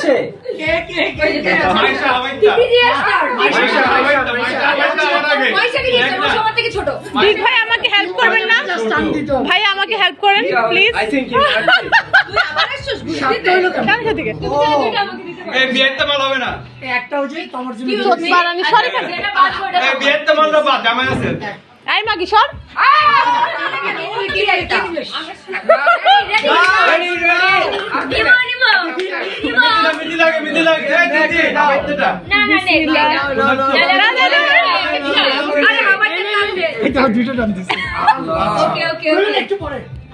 হচ্ছে দিক ভাই আমাকে হেল্প করবেন না ভাই আমাকে হেল্প করেন প্লিজ আই থিংক তুই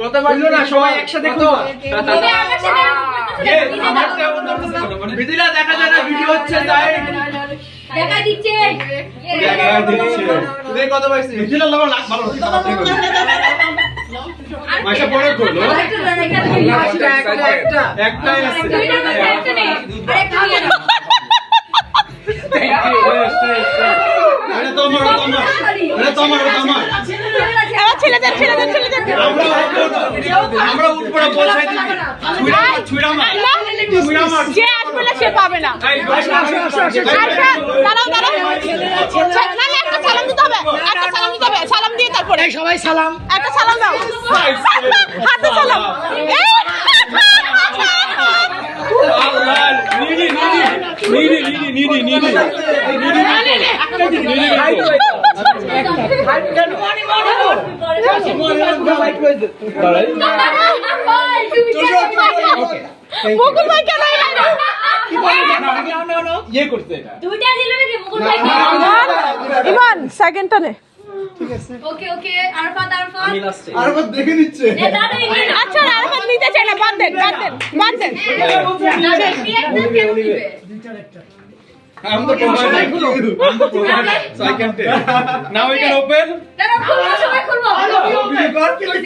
কথা বলল না সবাই একসাথে তো দেখা যায় না ভিডিও হচ্ছে তাই দেখা দিচ্ছে দেখা দিচ্ছে তুই কত পাইছিস মিদিলা লাগা লাখ ভালো মাইশা পরে করল একটা একটা একটা একটাই আছে এটা তোমার তোমার। এটা তোমার তোমার। এবার ছেলেদের ছেলেদের ছেলেদের আমরা আমরা উপরে পৌঁছাই দিবি। ছুড়া ছুড়া মার। ছুড়া মার। যে আসবে না সে পাবে না। এই আসো আসো আসো দাঁড়াও দাঁড়াও। না না একটা সালাম দিতে হবে একটা সালাম দিতে হবে সালাম দিয়ে তারপরে। সবাই সালাম। একটা সালাম দাও হাতে সালাম এই! নিডি নিডি নিডি নিডি নিডি ইমান সেকেন্ডটা নে। ওকে ওকে আরফাত আরফাত। দেখে নিচ্ছে। আচ্ছা আরেকবার নিতে চাই না বাদ দেন বাদ দেন বাদ দেন I'm the provider. I'm the provider. So I can tell. Now we can open. দাদা খুলবো সবাই খুলবো Open.